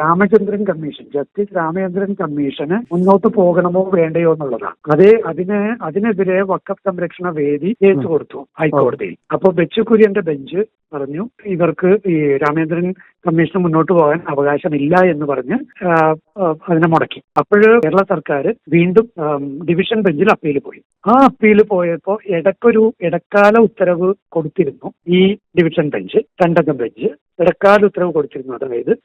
Ramachandran commission justice Ramachandran കമ്മീഷന് മുന്നോട്ട് പോകണമോ വേണ്ടയോ എന്നുള്ളതാണ്. അതേ അതിന് അതിനെതിരെ വക്കഫ് സംരക്ഷണ വേദി കേസ് കൊടുത്തു ഹൈക്കോടതിയിൽ. അപ്പൊ ബെച്ചു കുര്യന്റെ ബെഞ്ച് പറഞ്ഞു ഇവർക്ക് ഈ രാമചന്ദ്രൻ കമ്മീഷന് മുന്നോട്ട് പോകാൻ അവകാശമില്ല എന്ന് പറഞ്ഞ് അതിനെ മുടക്കി. അപ്പോൾ കേരള സർക്കാർ വീണ്ടും ഡിവിഷൻ ബെഞ്ചിൽ അപ്പീൽ പോയി. ആ അപ്പീൽ പോയപ്പോൾ ഇടക്കൊരു ഇടക്കാല ഉത്തരവ് കൊടുത്തിരുന്നു ഈ ഡിവിഷൻ ബെഞ്ച് രണ്ടംഗ ബെഞ്ച്. ഇടക്കാല ഉത്തരവ് കൊടുത്തിരുന്നു. അതായത്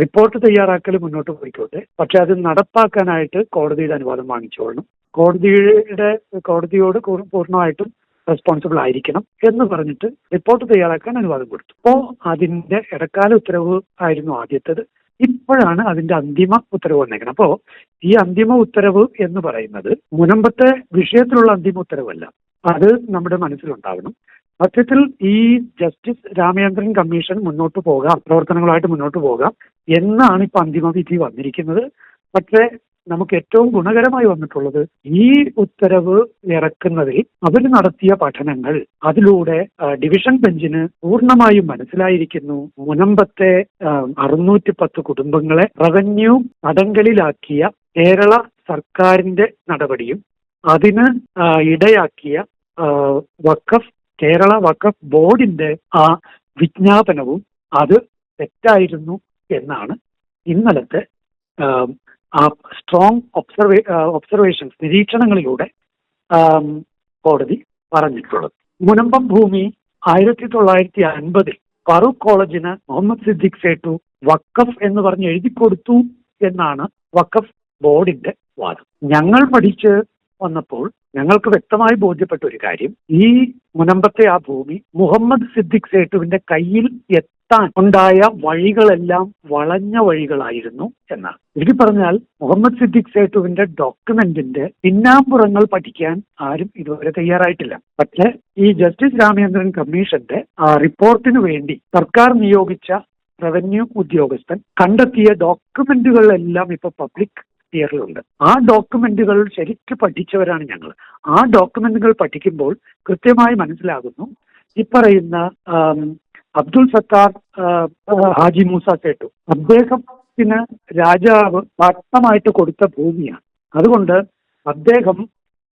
റിപ്പോർട്ട് തയ്യാറാക്കൽ മുന്നോട്ട് പോയിക്കോട്ടെ. പക്ഷെ അത് നടപ്പാക്കാനായിട്ട് കോടതിയുടെ അനുവാദം വാങ്ങിച്ചോളണം. കോടതിയുടെ കോടതിയോട് പൂർ- പൂർണമായിട്ടും റെസ്പോൺസിബിൾ ആയിരിക്കണം എന്ന് പറഞ്ഞിട്ട് റിപ്പോർട്ട് തയ്യാറാക്കാൻ അനുവാദം കൊടുത്തു. അപ്പോ അതിന്റെ ഇടക്കാല ഉത്തരവ് ആയിരുന്നു ആദ്യത്തേത്. ഇപ്പോഴാണ് അതിന്റെ അന്തിമ ഉത്തരവ് വന്നേക്കുന്നത് അപ്പോ ഈ അന്തിമ ഉത്തരവ് എന്ന് പറയുന്നത് മുനമ്പത്തെ വിഷയത്തിലുള്ള അന്തിമ ഉത്തരവല്ല. അത് നമ്മുടെ മനസ്സിലുണ്ടാവണം. സത്യത്തിൽ ഈ ജസ്റ്റിസ് രാമചന്ദ്രൻ കമ്മീഷൻ മുന്നോട്ട് പോകാം പ്രവർത്തനങ്ങളായിട്ട് മുന്നോട്ട് പോകാം എന്നാണ് ഇപ്പൊ അന്തിമ വിധി വന്നിരിക്കുന്നത്. പക്ഷേ നമുക്ക് ഏറ്റവും ഗുണകരമായി വന്നിട്ടുള്ളത് ഈ ഉത്തരവ് ഇറക്കുന്നതിൽ അവർ നടത്തിയ പഠനങ്ങൾ അതിലൂടെ ഡിവിഷൻ ബെഞ്ചിന് പൂർണമായും മനസ്സിലായിരിക്കുന്നു. മുനമ്പത്തെ അറുന്നൂറ്റി പത്ത് കുടുംബങ്ങളെ റവന്യൂ അടങ്കലിലാക്കിയ കേരള സർക്കാരിന്റെ നടപടിയും അതിന് ഇടയാക്കിയ വഖഫ് കേരള വഖഫ് ബോർഡിന്റെ ആ വിജ്ഞാപനവും അത് തെറ്റായിരുന്നു എന്നാണ് ഇന്നലത്തെ ആ സ്ട്രോങ് ഒബ്സർവേ ഒബ്സർവേഷൻസ് നിരീക്ഷണങ്ങളിലൂടെ കോടതി പറഞ്ഞിട്ടുള്ളത്. മുനമ്പം ഭൂമി ആയിരത്തി തൊള്ളായിരത്തി അൻപതിൽ ഫറൂഖ് കോളേജിന് മുഹമ്മദ് സിദ്ദിഖ് സേട്ടു വക്കഫ് എന്ന് പറഞ്ഞ് എഴുതി കൊടുത്തു എന്നാണ് വക്കഫ് ബോർഡിന്റെ വാദം. ഞങ്ങൾ പഠിച്ച് വന്നപ്പോൾ ഞങ്ങൾക്ക് വ്യക്തമായി ബോധ്യപ്പെട്ട ഒരു കാര്യം. ഈ മുനമ്പത്തെ ആ ഭൂമി മുഹമ്മദ് സിദ്ദിഖ് സേട്ടുവിന്റെ കയ്യിൽ എത്താൻ ഉണ്ടായ വഴികളെല്ലാം വളഞ്ഞ വഴികളായിരുന്നു എന്നാണ്. ചുരുക്കി പറഞ്ഞാൽ മുഹമ്മദ് സിദ്ദിഖ് സേട്ടുവിന്റെ ഡോക്യുമെന്റിന്റെ പിന്നാമ്പുറങ്ങൾ പഠിക്കാൻ ആരും ഇതുവരെ തയ്യാറായിട്ടില്ല. പക്ഷേ ഈ ജസ്റ്റിസ് രാമചന്ദ്രൻ കമ്മീഷന്റെ റിപ്പോർട്ടിന് വേണ്ടി സർക്കാർ നിയോഗിച്ച റവന്യൂ ഉദ്യോഗസ്ഥൻ കണ്ടെത്തിയ ഡോക്യുമെന്റുകളെല്ലാം ഇപ്പൊ പബ്ലിക് ിയറിലുണ്ട് ആ ഡോക്യുമെന്റുകൾ ശരിക്കും പഠിച്ചവരാണ് ഞങ്ങൾ ആ ഡോക്യുമെന്റുകൾ പഠിക്കുമ്പോൾ കൃത്യമായി മനസ്സിലാകുന്നു. ഈ പറയുന്ന അബ്ദുൾ സത്താർ ഹാജി മൂസ സേട്ടു അദ്ദേഹത്തിന് രാജാവ് പട്ടമായിട്ട് കൊടുത്ത ഭൂമിയാണ്. അതുകൊണ്ട് അദ്ദേഹം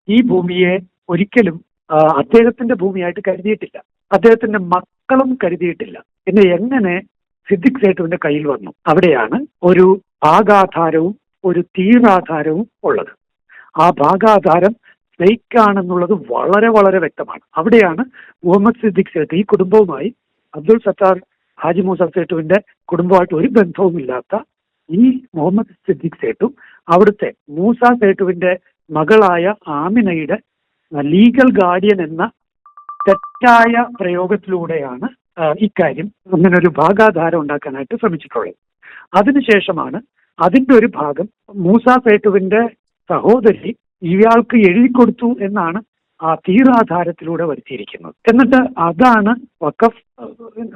ഈ ഭൂമിയെ ഒരിക്കലും അദ്ദേഹത്തിന്റെ ഭൂമിയായിട്ട് കരുതിയിട്ടില്ല. അദ്ദേഹത്തിന്റെ മക്കളും കരുതിയിട്ടില്ല. പിന്നെ എങ്ങനെ സിദ്ദിഖ് സേട്ടുവിന്റെ കയ്യിൽ വന്നു? അവിടെയാണ് ഒരു ഭാഗാധാരവും ഒരു തീരാധാരവും ഉള്ളത്. ആ ഭാഗാധാരം ഫേക്ക് ആണെന്നുള്ളത് വളരെ വളരെ വ്യക്തമാണ്. അവിടെയാണ് മുഹമ്മദ് സിദ്ദിഖ് സേട്ട് ഈ കുടുംബവുമായി അബ്ദുൾ സത്താർ ഹാജി മൂസ സേട്ടുവിന്റെ കുടുംബമായിട്ട് ഒരു ബന്ധവുമില്ലാത്ത ഈ മുഹമ്മദ് സിദ്ദിഖ് സേട്ടും അവിടുത്തെ മൂസ സേട്ടുവിന്റെ മകളായ ആമിനയുടെ ലീഗൽ ഗാർഡിയൻ എന്ന തെറ്റായ പ്രയോഗത്തിലൂടെയാണ് ഇക്കാര്യം അങ്ങനെ ഒരു ഭാഗാധാരം ഉണ്ടാക്കാനായിട്ട് ശ്രമിച്ചിട്ടുള്ളത്. അതിനുശേഷമാണ് അതിന്റെ ഒരു ഭാഗം മൂസ സേട്ടുവിന്റെ സഹോദരി ഇയാൾക്ക് എഴുതി കൊടുത്തു എന്നാണ് ആ തീരാധാരത്തിലൂടെ വരുത്തിയിരിക്കുന്നത്. എന്നിട്ട് അതാണ് വക്കഫ്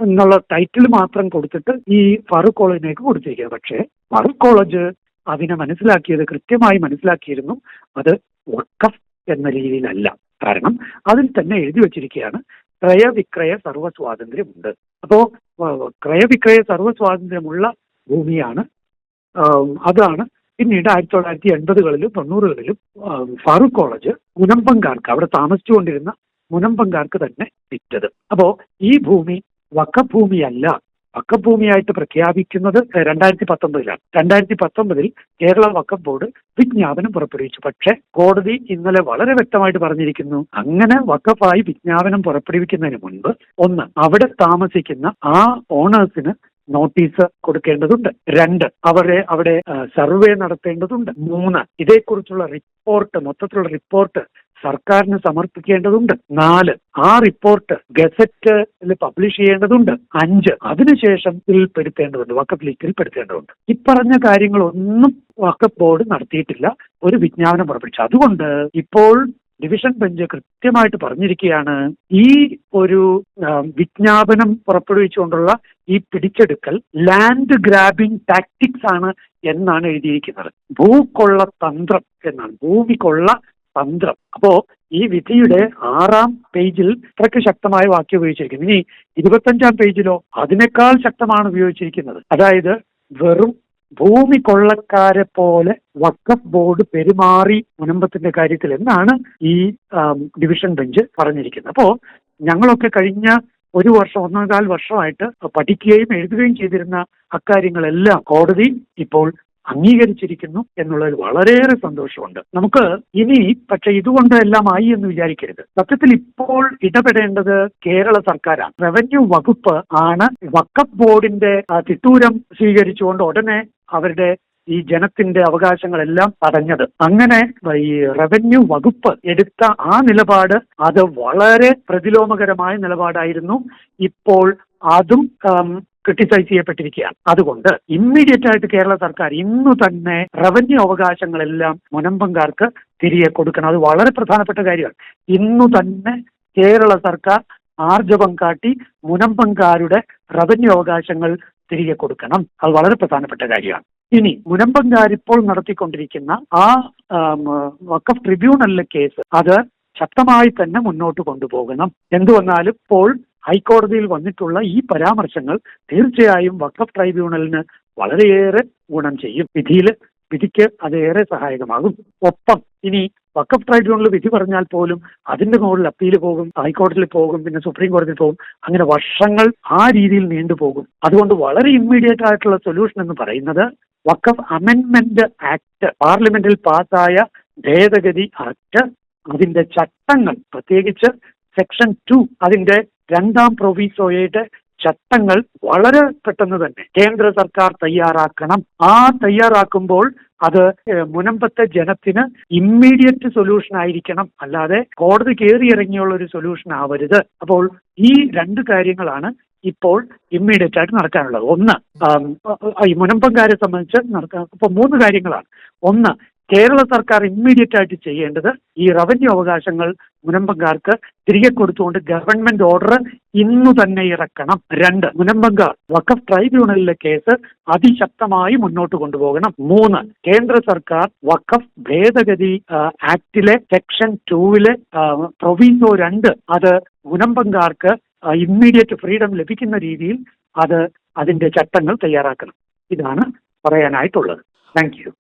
എന്നുള്ള ടൈറ്റിൽ മാത്രം കൊടുത്തിട്ട് ഈ ഫറൂഖ് കോളേജിലേക്ക് കൊടുത്തിരിക്കുന്നത്. പക്ഷേ ഫറൂഖ് കോളേജ് അതിനെ മനസ്സിലാക്കിയത് കൃത്യമായി മനസ്സിലാക്കിയിരുന്നു. അത് വക്കഫ് എന്ന രീതിയിലല്ല. കാരണം അതിൽ തന്നെ എഴുതി വച്ചിരിക്കുകയാണ് ക്രയവിക്രയ സർവ സ്വാതന്ത്ര്യമുണ്ട് അപ്പോ ക്രയവിക്രയ സർവ സ്വാതന്ത്ര്യമുള്ള ഭൂമിയാണ് അതാണ്. പിന്നീട് ആയിരത്തി തൊള്ളായിരത്തി എൺപതുകളിലും തൊണ്ണൂറുകളിലും ഫാറൂഖ് കോളേജ് മുനമ്പങ്കാർക്ക് അവിടെ താമസിച്ചുകൊണ്ടിരുന്ന മുനമ്പങ്കാർക്ക് തന്നെ വിറ്റത്. അപ്പോ ഈ ഭൂമി വക്കഭൂമിയല്ല. വക്കഭൂമിയായിട്ട് പ്രഖ്യാപിക്കുന്നത് രണ്ടായിരത്തി പത്തൊമ്പതിലാണ് രണ്ടായിരത്തി പത്തൊമ്പതിൽ കേരള വക്കഫ് ബോർഡ് വിജ്ഞാപനം പുറപ്പെടുവിച്ചു. പക്ഷെ കോടതി ഇന്നലെ വളരെ വ്യക്തമായിട്ട് പറഞ്ഞിരിക്കുന്നു. അങ്ങനെ വക്കഫായി വിജ്ഞാപനം പുറപ്പെടുവിക്കുന്നതിന് മുൻപ് ഒന്ന് അവിടെ താമസിക്കുന്ന ആ ഓണേഴ്സിന് നോട്ടീസ് കൊടുക്കേണ്ടതുണ്ട്. രണ്ട് അവരെ അവിടെ സർവേ നടത്തേണ്ടതുണ്ട്. മൂന്ന് ഇതേക്കുറിച്ചുള്ള റിപ്പോർട്ട് മൊത്തത്തിലുള്ള റിപ്പോർട്ട് സർക്കാരിന് സമർപ്പിക്കേണ്ടതുണ്ട്. നാല് ആ റിപ്പോർട്ട് ഗസറ്റിൽ പബ്ലിഷ് ചെയ്യേണ്ടതുണ്ട്. അഞ്ച് അതിനുശേഷം പെടുത്തേണ്ടതുണ്ട് വക്കഫ് ലിസ്റ്റിൽ പെടുത്തേണ്ടതുണ്ട്. ഇപ്പറഞ്ഞ കാര്യങ്ങളൊന്നും വക്കഫ് ബോർഡ് നടത്തിയിട്ടില്ല. ഒരു വിജ്ഞാപനം പുറപ്പെടുവിച്ചു. അതുകൊണ്ട് ഇപ്പോൾ ഡിവിഷൻ ബെഞ്ച് കൃത്യമായിട്ട് പറഞ്ഞിരിക്കുകയാണ് ഈ ഒരു വിജ്ഞാപനം പുറപ്പെടുവിച്ചുകൊണ്ടുള്ള ഈ പിടിച്ചെടുക്കൽ ലാൻഡ് ഗ്രാബിംഗ് ടാക്ടിക്സ് ആണ് എന്നാണ് എഴുതിയിരിക്കുന്നത്. ഭൂക്കൊള്ള തന്ത്രം എന്നാണ് ഭൂമിക്കൊള്ള തന്ത്രം. അപ്പോ ഈ വിധിയുടെ ആറാം പേജിൽ ഇത്രയ്ക്ക് ശക്തമായ വാക്യം ഉപയോഗിച്ചിരിക്കുന്നു. ഇനി ഇരുപത്തഞ്ചാം പേജിലോ അതിനേക്കാൾ ശക്തമാണ് ഉപയോഗിച്ചിരിക്കുന്നത്. അതായത് വെറും ഭൂമി കൊള്ളക്കാരെ പോലെ വക്കഫ് ബോർഡ് പെരുമാറി മുനമ്പത്തിന്റെ കാര്യത്തിൽ എന്നാണ് ഈ ഡിവിഷൻ ബെഞ്ച് പറഞ്ഞിരിക്കുന്നത്. അപ്പോ ഞങ്ങളൊക്കെ കഴിഞ്ഞ ഒരു വർഷം ഒന്നേകാൽ വർഷമായിട്ട് പഠിക്കുകയും എഴുതുകയും ചെയ്തിരുന്ന അക്കാര്യങ്ങളെല്ലാം കോടതി ഇപ്പോൾ അംഗീകരിച്ചിരിക്കുന്നു എന്നുള്ളതിൽ വളരെയേറെ സന്തോഷമുണ്ട്. നമുക്ക് ഇനി പക്ഷെ ഇതുകൊണ്ട് എല്ലാം ആയി എന്ന് വിചാരിക്കരുത്. സത്യത്തിൽ ഇപ്പോൾ ഇടപെടേണ്ടത് കേരള സർക്കാരാണ്. റവന്യൂ വകുപ്പ് ആണ്. വക്കഫ് ബോർഡിന്റെ തിട്ടൂരം സ്വീകരിച്ചുകൊണ്ട് ഉടനെ അവരുടെ ഈ ജനത്തിന്റെ അവകാശങ്ങളെല്ലാം തടഞ്ഞത്. അങ്ങനെ ഈ റവന്യൂ വകുപ്പ് എടുത്ത ആ നിലപാട് അത് വളരെ പ്രതിലോമകരമായ നിലപാടായിരുന്നു. ഇപ്പോൾ അതും ക്രിട്ടിസൈസ് ചെയ്യപ്പെട്ടിരിക്കുകയാണ്. അതുകൊണ്ട് ഇമ്മീഡിയറ്റ് ആയിട്ട് കേരള സർക്കാർ ഇന്നു തന്നെ റവന്യൂ അവകാശങ്ങളെല്ലാം മുനമ്പങ്കാർക്ക് തിരികെ കൊടുക്കണം. അത് വളരെ പ്രധാനപ്പെട്ട കാര്യമാണ്. ഇന്നു തന്നെ കേരള സർക്കാർ ആർജവം കാട്ടി മുനമ്പങ്കാരുടെ റവന്യൂ അവകാശങ്ങൾ തിരികെ കൊടുക്കണം. അത് വളരെ പ്രധാനപ്പെട്ട കാര്യമാണ്. ഇനി മുനമ്പങ്കാർ ഇപ്പോൾ നടത്തിക്കൊണ്ടിരിക്കുന്ന ആ വക്കഫ് ട്രിബ്യൂണലിലെ കേസ് അത് ശക്തമായി തന്നെ മുന്നോട്ട് കൊണ്ടുപോകണം. എന്തുവന്നാലും ഇപ്പോൾ ഹൈക്കോടതിയിൽ വന്നിട്ടുള്ള ഈ പരാമർശങ്ങൾ തീർച്ചയായും വഖഫ് ട്രൈബ്യൂണലിന് വളരെയേറെ ഗുണം ചെയ്യും. വിധിയിൽ വിധിക്ക് അത് ഏറെ സഹായകമാകും. ഒപ്പം ഇനി വക്കഫ് ട്രൈബ്യൂണൽ വിധി പറഞ്ഞാൽ പോലും അതിന്റെ മുകളിൽ അപ്പീൽ പോകും ഹൈക്കോടതിയിൽ പോകും പിന്നെ സുപ്രീം കോടതിയിൽ പോകും. അങ്ങനെ വർഷങ്ങൾ ആ രീതിയിൽ നീണ്ടുപോകും അതുകൊണ്ട് വളരെ ഇമ്മീഡിയറ്റ് ആയിട്ടുള്ള സൊല്യൂഷൻ എന്ന് പറയുന്നത് വക്കഫ് അമെൻമെന്റ് ആക്ട് പാർലമെന്റിൽ പാസ്സായ ഭേദഗതി ആക്ട് അതിന്റെ ചട്ടങ്ങൾ പ്രത്യേകിച്ച് സെക്ഷൻ ടു അതിന്റെ രണ്ടാം പ്രൊവിസോയുടെ ചട്ടങ്ങൾ വളരെ പെട്ടെന്ന് തന്നെ കേന്ദ്ര സർക്കാർ തയ്യാറാക്കണം. ആ തയ്യാറാക്കുമ്പോൾ അത് മുനമ്പത്തെ ജനത്തിന് ഇമ്മീഡിയറ്റ് സൊല്യൂഷൻ ആയിരിക്കണം. അല്ലാതെ കോടതി കയറി ഇറങ്ങിയുള്ള ഒരു സൊല്യൂഷൻ ആവരുത്. അപ്പോൾ ഈ രണ്ട് കാര്യങ്ങളാണ് ഇപ്പോൾ ഇമ്മീഡിയറ്റ് ആയിട്ട് നടക്കാനുള്ളത്. ഒന്ന് ഈ മുനമ്പങ്കാരെ സംബന്ധിച്ച് നടക്കാൻ ഇപ്പൊ മൂന്ന് കാര്യങ്ങളാണ്. ഒന്ന് കേരള സർക്കാർ ഇമ്മീഡിയറ്റ് ആയിട്ട് ചെയ്യേണ്ടത് ഈ റവന്യൂ അവകാശങ്ങൾ മുനമ്പങ്കാർക്ക് തിരികെ കൊടുത്തുകൊണ്ട് ഗവൺമെന്റ് ഓർഡർ ഇന്നു തന്നെ ഇറക്കണം. രണ്ട് മുനമ്പങ്കാർ വഖഫ് ട്രൈബ്യൂണലിലെ കേസ് അതിശക്തമായി മുന്നോട്ട് കൊണ്ടുപോകണം. മൂന്ന് കേന്ദ്ര സർക്കാർ വഖഫ് ഭേദഗതി ആക്ടിലെ സെക്ഷൻ ടൂവിലെ പ്രൊവിസോ രണ്ട് അത് മുനമ്പങ്കാർക്ക് ഇമ്മീഡിയറ്റ് ഫ്രീഡം ലഭിക്കുന്ന രീതിയിൽ അത് അതിന്റെ ചട്ടങ്ങൾ തയ്യാറാക്കണം. ഇതാണ് പറയാനായിട്ടുള്ളത്. Thank you